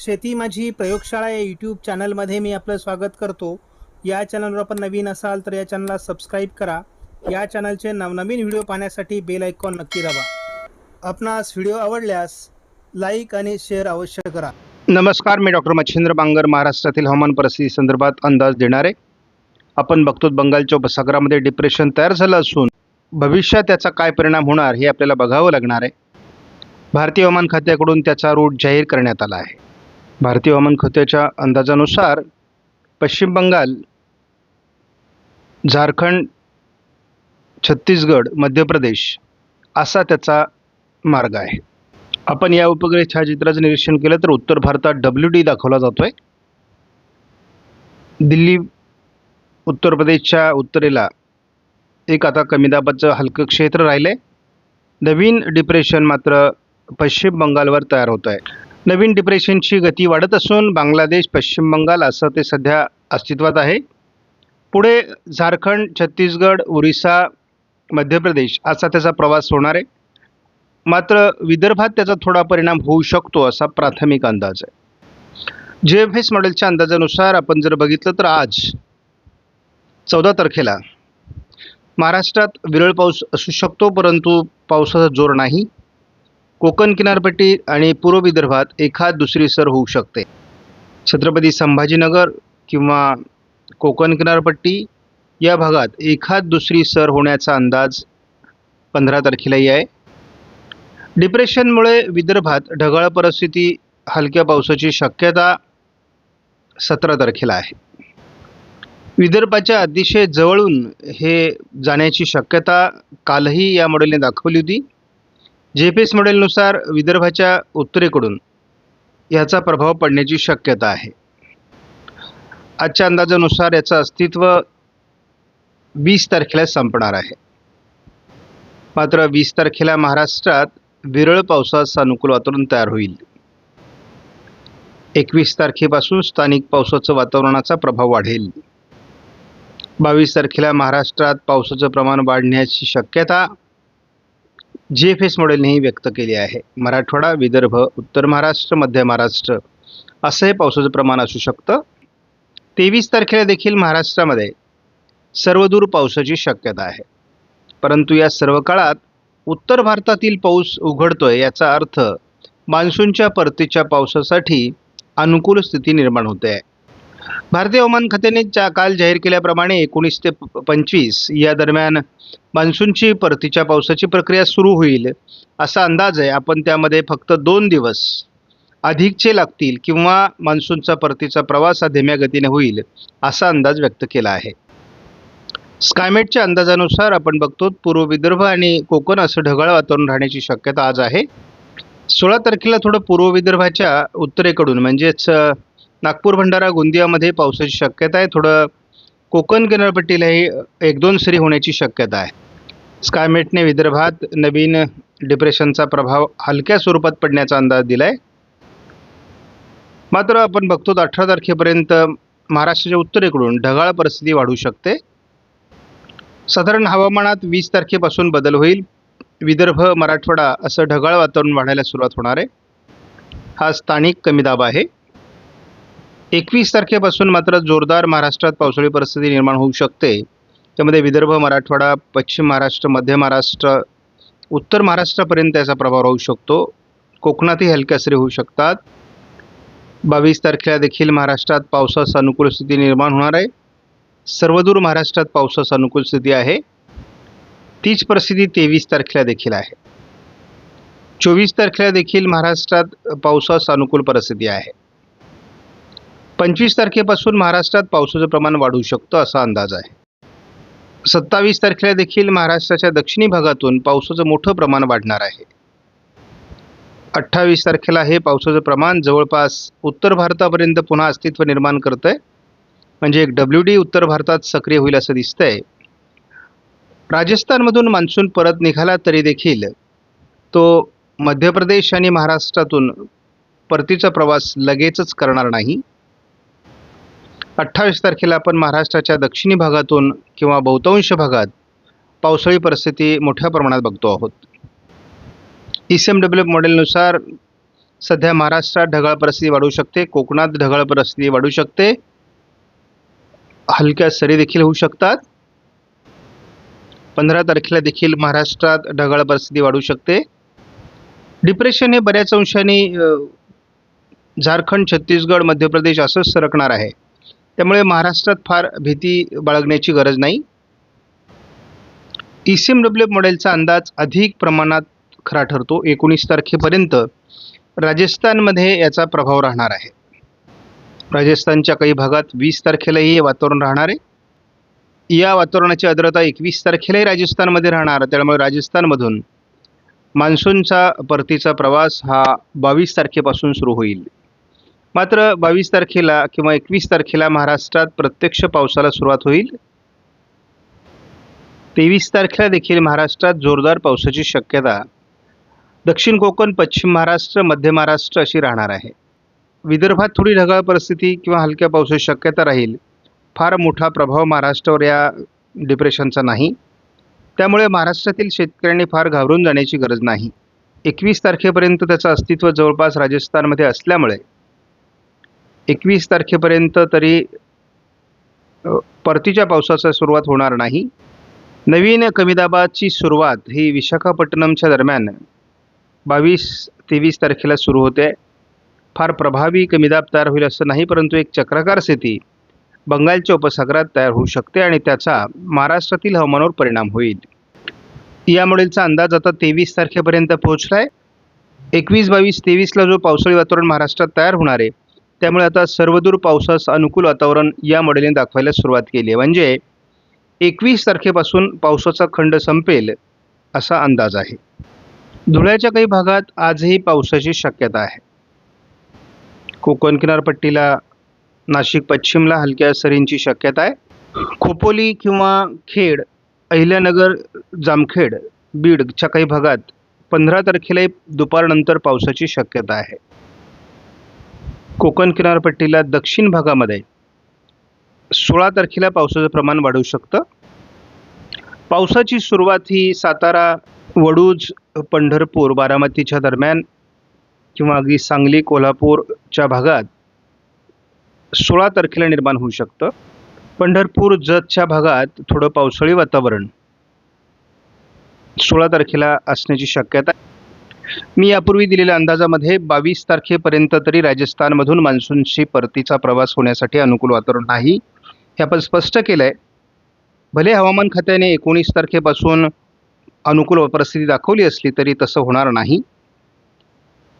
शेती माझी प्रयोगशाळा या यूट्यूब चॅनलमध्ये मी आपलं स्वागत करतो. या चॅनलवर आपण नवीन असाल तर या चॅनलला सबस्क्राईब करा. या चॅनलचे नवनवीन व्हिडिओ पाहण्यासाठी बेल आयकॉन नक्की दाबा. आपणास व्हिडिओ आवडल्यास लाईक आणि शेअर अवश्य करा. नमस्कार मी डॉक्टर मच्छिंद्र बांगर महाराष्ट्रातील हवामान परिस्थिती संदर्भात अंदाज देणारे. आपण बघतो बंगालच्या उपसागरामध्ये डिप्रेशन तयार झालं असून भविष्यात त्याचा काय परिणाम होणार हे आपल्याला बघावं लागणार आहे. भारतीय हवामान खात्याकडून त्याचा रूट जाहीर करण्यात आला आहे. भारतीय हवामान खात्याच्या अंदाजानुसार पश्चिम बंगाल झारखंड छत्तीसगड मध्य प्रदेश असा त्याचा मार्ग आहे. आपण या उपग्रह छायाचित्राचं निरीक्षण केलं तर उत्तर भारतात डब्ल्यू डी दाखवला जातो आहे दिल्ली उत्तर प्रदेशच्या उत्तरेला एक आता कमी दाबाचं हलकं क्षेत्र राहिलं आहे नवीन डिप्रेशन मात्र पश्चिम बंगालवर तयार होत आहे नवीन डिप्रेशनची गती वाढत असून बांगलादेश पश्चिम बंगाल असं ते सध्या अस्तित्वात आहे. पुढे झारखंड छत्तीसगड ओरिसा मध्य प्रदेश असा त्याचा प्रवास होणार आहे. मात्र विदर्भात त्याचा थोडा परिणाम होऊ शकतो असा प्राथमिक अंदाज आहे. जे एफ एस मॉडेलच्या अंदाजानुसार आपण जर बघितलं तर आज चौदा तारखेला महाराष्ट्रात विरळ पाऊस असू शकतो परंतु पावसाचा जोर नाही. कोकण किनारपट्टी आणि पूर्व विदर्भात एखाद दुसरी सर होऊ शकते. छत्रपती संभाजीनगर किंवा कोकण किनारपट्टी या भागात एखाद दुसरी सर होण्याचा अंदाज पंधरा तारखेलाही आहे. डिप्रेशनमुळे विदर्भात ढगाळ परिस्थिती हलक्या पावसाची शक्यता सतरा तारखेला आहे. विदर्भाच्या अतिशय जवळून हे जाण्याची शक्यता कालही या मॉडेलने दाखवली होती. जे पी एस मॉडेलनुसार विदर्भाच्या उत्तरेकडून याचा प्रभाव पडण्याची शक्यता आहे. आजच्या अंदाजानुसार याचं अस्तित्व वीस तारखेला संपणार आहे. मात्र वीस तारखेला महाराष्ट्रात विरळ पावसाचं अनुकूल वातावरण तयार होईल. एकवीस तारखेपासून स्थानिक पावसाचं वातावरणाचा प्रभाव वाढेल. बावीस तारखेला महाराष्ट्रात पावसाचं प्रमाण वाढण्याची शक्यता जी एफ एस मॉडेलनेही व्यक्त केली आहे. मराठवाडा विदर्भ उत्तर महाराष्ट्र मध्य महाराष्ट्र असं हे पावसाचं प्रमाण असू शकतं. तेवीस तारखेला देखील महाराष्ट्रामध्ये सर्वदूर पावसाची शक्यता आहे. परंतु या सर्व काळात उत्तर भारतातील पाऊस उघडतोय याचा अर्थ मान्सूनच्या परतीच्या पावसासाठी अनुकूल स्थिती निर्माण होते. आहे भारतीय हवामान खात्याने काल जाहीर केल्याप्रमाणे एकोणीस ते प- पंचवीस या दरम्यान मान्सूनची परतीच्या पावसाची प्रक्रिया सुरू होईल असा अंदाज आहे. आपण त्यामध्ये फक्त दोन दिवस अधिकचे लागतील किंवा मान्सूनचा परतीचा प्रवास हा धीम्या गतीने होईल असा अंदाज व्यक्त केला आहे. स्कायमेटच्या अंदाजानुसार आपण बघतो पूर्व विदर्भ आणि कोकण असं ढगाळ वातावरण राहण्याची शक्यता आज आहे. सोळा तारखेला थोडं पूर्व विदर्भाच्या उत्तरेकडून म्हणजेच नागपूर भंडारा गोंदियामध्ये पावसाची शक्यता आहे. थोडं कोकण किनारपट्टीलाही एक दोन सरी होण्याची शक्यता आहे. स्कायमेटने विदर्भात नवीन डिप्रेशनचा प्रभाव हलक्या स्वरूपात पडण्याचा अंदाज दिला आहे मात्र आपण बघतो अठरा तारखेपर्यंत महाराष्ट्राच्या उत्तरेकडून ढगाळ परिस्थिती वाढू शकते. साधारण हवामानात वीस तारखेपासून बदल होईल. विदर्भ मराठवाडा असं ढगाळ वातावरण वाढायला सुरुवात होणार आहे. हा स्थानिक कमी दाब आहे. एकवीस तारखेपासून मात्र जोरदार महाराष्ट्रात पावसाळी परिस्थिती निर्माण होऊ शकते. त्यामध्ये विदर्भ मराठवाडा पश्चिम महाराष्ट्र मध्य महाराष्ट्र उत्तर महाराष्ट्रापर्यंत याचा प्रभाव राहू शकतो. कोकणातही हलक्या सरी होऊ शकतात. बावीस तारखेला देखील महाराष्ट्रात पावसास अनुकूल स्थिती निर्माण होणार आहे. सर्वदूर महाराष्ट्रात पावसास अनुकूल स्थिती आहे. तीच परिस्थिती तेवीस तारखेला देखील आहे. चोवीस तारखेला देखील महाराष्ट्रात पावसास अनुकूल परिस्थिती आहे. पंचवीस तारखेपासून महाराष्ट्रात पावसाचं प्रमाण वाढू शकतं असा अंदाज आहे. सत्तावीस तारखेला देखील महाराष्ट्राच्या दक्षिणी भागातून पावसाचं मोठं प्रमाण वाढणार आहे. अठ्ठावीस तारखेला हे पावसाचं प्रमाण जवळपास उत्तर भारतापर्यंत पुन्हा अस्तित्व निर्माण करतं आहे म्हणजे एक डब्ल्यू डी उत्तर भारतात सक्रिय होईल असं दिसतंय. राजस्थानमधून मान्सून परत निघाला तरी देखील तो मध्य प्रदेश आणि महाराष्ट्रातून परतीचा प्रवास लगेचच करणार नाही. अठ्ठावीस तारखेला आपण महाराष्ट्राच्या दक्षिणी भागातून किंवा बहुतांश भागात पावसाळी परिस्थिती मोठ्या प्रमाणात बघतो आहोत. ई सी एम डब्ल्यू मॉडेलनुसार सध्या महाराष्ट्रात ढगाळ परिस्थिती वाढू शकते कोकणात ढगाळ परिस्थिती वाढू शकते हलक्या सरी देखील होऊ शकतात. पंधरा तारखेला देखील महाराष्ट्रात ढगाळ परिस्थिती वाढू शकते. डिप्रेशन हे बऱ्याच अंशाने झारखंड छत्तीसगड मध्य प्रदेश असंच सरकणार आहे. त्यामुळे महाराष्ट्रात फार भीती बाळगण्याची गरज नाही. E C M W F मॉडेलचा अंदाज अधिक प्रमाणात खरा ठरतो. एकोणीस तारखेपर्यंत राजस्थानमध्ये याचा प्रभाव राहणार आहे. राजस्थानच्या काही भागात वीस तारखेलाही हे वातावरण राहणार आहे. या वातावरणाची आर्द्रता एकवीस तारखेलाही राजस्थानमध्ये राहणार. त्यामुळे राजस्थानमधून मान्सूनचा परतीचा प्रवास हा बावीस तारखेपासून सुरू होईल. मात्र बावीस तारखेला किंवा एकवीस तारखेला महाराष्ट्रात प्रत्यक्ष पावसाला सुरुवात होईल. तेवीस तारखेला देखील महाराष्ट्रात जोरदार पावसाची शक्यता. दक्षिण कोकण पश्चिम महाराष्ट्र मध्य महाराष्ट्र अशी राहणार आहे. विदर्भात थोडी ढगाळ परिस्थिती किंवा हलक्या पावसाची शक्यता राहील. फार मोठा प्रभाव महाराष्ट्रावर या डिप्रेशनचा नाही. त्यामुळे महाराष्ट्रातील शेतकऱ्यांनी फार घाबरून जाण्याची गरज नाही. एकवीस तारखेपर्यंत त्याचं अस्तित्व जवळपास राजस्थानमध्ये असल्यामुळे एकवीस तारखेपर्यंत तरी परतीच्या पावसाचा सुरुवात होणार नाही. नवीन कमी दाबाची सुरुवात ही विशाखापट्टणमच्या दरम्यान बावीस तेवीस तारखेला सुरू होते. फार प्रभावी कमी दाब तयार होईल असं नाही परंतु एक चक्राकार स्थिती बंगालच्या उपसागरात तयार होऊ शकते आणि त्याचा महाराष्ट्रातील हवामानावर परिणाम होईल. या अंदाज आता तेवीस तारखेपर्यंत पोहोचला आहे एकवीस बावीस तेवीसला जो पावसाळी वातावरण महाराष्ट्रात तयार होणार आहे त्यामुळे आता सर्वदूर पावसास अनुकूल वातावरण या मॉडेलने दाखवायला सुरुवात केली आहे. म्हणजे एकवीस तारखेपासून पावसाचा खंड संपेल असा अंदाज आहे. धुळ्याच्या काही भागात आजही पावसाची शक्यता आहे. कोकण किनारपट्टीला नाशिक पश्चिमला हलक्या सरींची शक्यता आहे. खोपोली किंवा खेड अहिल्यानगर जामखेड बीडच्या काही भागात पंधरा तारखेला दुपारनंतर पावसाची शक्यता आहे. कोकण किनारपट्टीला दक्षिण भागामध्ये सोळा तारखेला पावसाचं प्रमाण वाढू शकतं पावसाची सुरुवात ही सातारा वडूज पंढरपूर बारामतीच्या दरम्यान किंवा अगदी सांगली कोल्हापूरच्या भागात सोळा तारखेला निर्माण होऊ शकतं पंढरपूर जतच्या भागात थोडं पावसाळी वातावरण सोळा तारखेला असण्याची शक्यता आहे. मी यापूर्वी दिलेल्या अंदाजामध्ये बावीस तारखेपर्यंत तरी राजस्थानमधून मान्सूनशी परतीचा प्रवास होण्यासाठी अनुकूल वातावरण नाही. हे आपण स्पष्ट केलं आहे भले हवामान खात्याने एकोणीस तारखेपासून अनुकूल परिस्थिती दाखवली असली तरी तसं होणार नाही.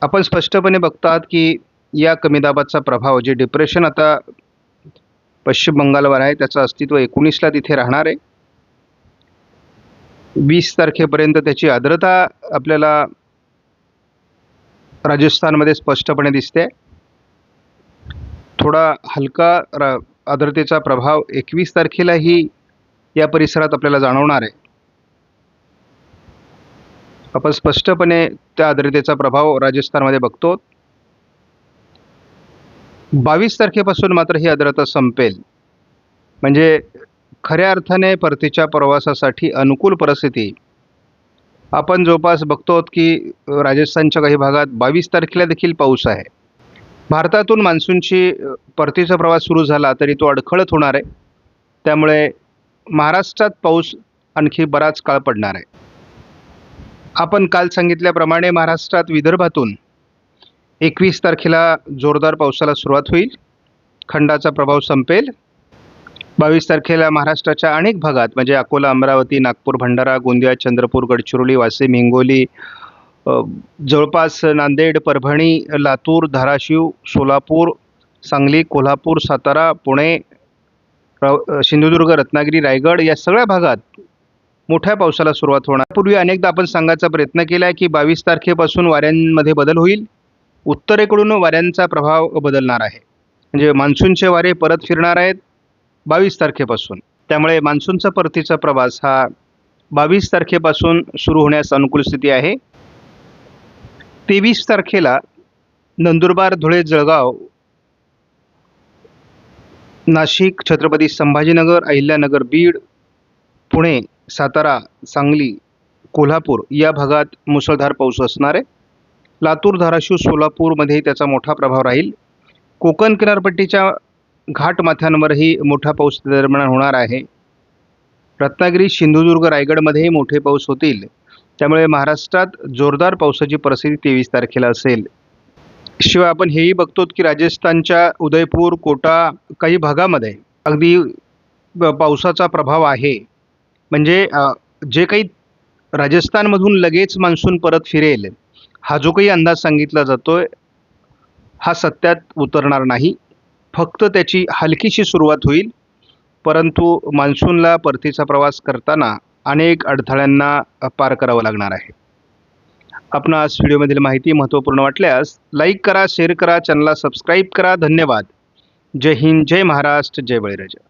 आपण स्पष्टपणे बघतात की या कमी दाबाचा प्रभाव जे डिप्रेशन आता पश्चिम बंगालवर आहे त्याचं अस्तित्व एकोणीसला तिथे राहणार आहे. वीस तारखेपर्यंत त्याची आर्द्रता आपल्याला राजस्थानमध्ये स्पष्टपणे दिसते. थोडा हलका र आर्द्रतेचा प्रभाव एकवीस तारखेलाही या परिसरात आपल्याला जाणवणार आहे. आपण स्पष्टपणे त्या आर्द्रतेचा प्रभाव राजस्थानमध्ये बघतो. बावीस तारखेपासून मात्र ही आर्द्रता संपेल. म्हणजे खऱ्या अर्थाने परतीच्या प्रवासासाठी अनुकूल परिस्थिती आपण जवळपास बघतो आहोत की राजस्थानच्या काही भागात बावीस तारखेला देखील पाऊस आहे. भारतातून मान्सूनची परतीचा प्रवास सुरू झाला तरी तो अडखळत होणार आहे. त्यामुळे महाराष्ट्रात पाऊस आणखी बराच काळ पडणार आहे. आपण काल सांगितल्याप्रमाणे महाराष्ट्रात विदर्भातून एकवीस तारखेला जोरदार पावसाला सुरुवात होईल. खंडाचा प्रभाव संपेल. बावीस तारखेला महाराष्ट्राच्या अनेक भागात म्हणजे अकोला अमरावती नागपूर भंडारा गोंदिया चंद्रपूर गडचिरोली वाशिम हिंगोली जवळपास नांदेड परभणी लातूर धाराशिव सोलापूर सांगली कोल्हापूर सातारा पुणे सिंधुदुर्ग रत्नागिरी रायगड या सगळ्या भागात मोठ्या पावसाला सुरुवात होणार. पूर्वी अनेकदा आपण सांगायचा प्रयत्न केला आहे की बावीस तारखेपासून वाऱ्यांमध्ये बदल होईल. उत्तरेकडून वाऱ्यांचा प्रभाव बदलणार आहे. म्हणजे मान्सूनचे वारे परत फिरणार आहेत. बावीस तारखेपासून. त्यामुळे मान्सूनचा परतीचा प्रवास हा बावीस तारखेपासून सुरू होण्यास अनुकूल स्थिती आहे. तेवीस तारखेला नंदुरबार धुळे जळगाव नाशिक छत्रपती संभाजीनगर अहिल्यानगर बीड पुणे सातारा सांगली कोल्हापूर या भागात मुसळधार पाऊस असणार आहे. लातूर धाराशिव सोलापूरमध्ये त्याचा मोठा प्रभाव राहील. कोकण किनारपट्टीच्या घाटमाथ्यांवरही मोठा पाऊस दरम्यान होणार आहे. रत्नागिरी सिंधुदुर्ग रायगडमध्येही मोठे पाऊस होतील. त्यामुळे महाराष्ट्रात जोरदार पावसाची परिस्थिती तेवीस तारखेला असेल. शिवाय आपण हेही बघतो की राजस्थानच्या उदयपूर कोटा काही भागामध्ये अगदी पावसाचा प्रभाव आहे. म्हणजे जे काही राजस्थानमधून लगेच मान्सून परत फिरेल हा जो काही अंदाज सांगितला जातोय हा सत्यात उतरणार नाही. फक्त त्याची हलकीशी सुरुवात होईल. परंतु मान्सूनला परतीचा प्रवास करताना अनेक अडथळ्यांना पार करावं लागणार आहे. आपणास व्हिडिओमधील माहिती महत्त्वपूर्ण वाटल्यास लाईक करा शेअर करा चॅनलला सबस्क्राईब करा. धन्यवाद. जय हिंद जय महाराष्ट्र जय बळीराजा.